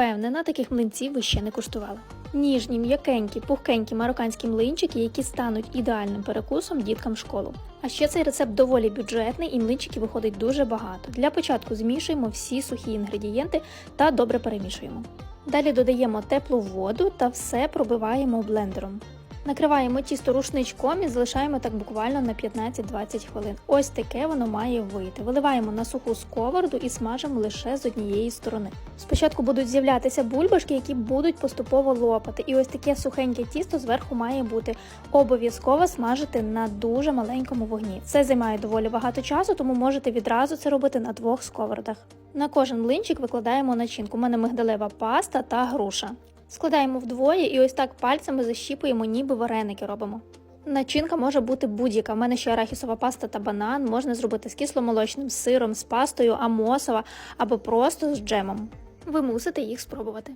Впевнена, таких млинців ви ще не куштували. Ніжні, м'якенькі, пухкенькі марокканські млинчики, які стануть ідеальним перекусом діткам школу. А ще цей рецепт доволі бюджетний і млинчиків виходить дуже багато. Для початку змішуємо всі сухі інгредієнти та добре перемішуємо. Далі додаємо теплу воду та все пробиваємо блендером. Накриваємо тісто рушничком і залишаємо так буквально на 15-20 хвилин. Ось таке воно має вийти. Виливаємо на суху сковороду і смажимо лише з однієї сторони. Спочатку будуть з'являтися бульбашки, які будуть поступово лопати. І ось таке сухеньке тісто зверху має бути. Обов'язково смажити на дуже маленькому вогні. Це займає доволі багато часу, тому можете відразу це робити на двох сковородах. На кожен млинчик викладаємо начинку. У мене мигдалева паста та груша. Складаємо вдвоє і ось так пальцями защіпуємо, ніби вареники робимо. Начинка може бути будь-яка. У мене ще арахісова паста та банан, можна зробити з кисломолочним сиром, з пастою, амосова або просто з джемом. Ви мусите їх спробувати.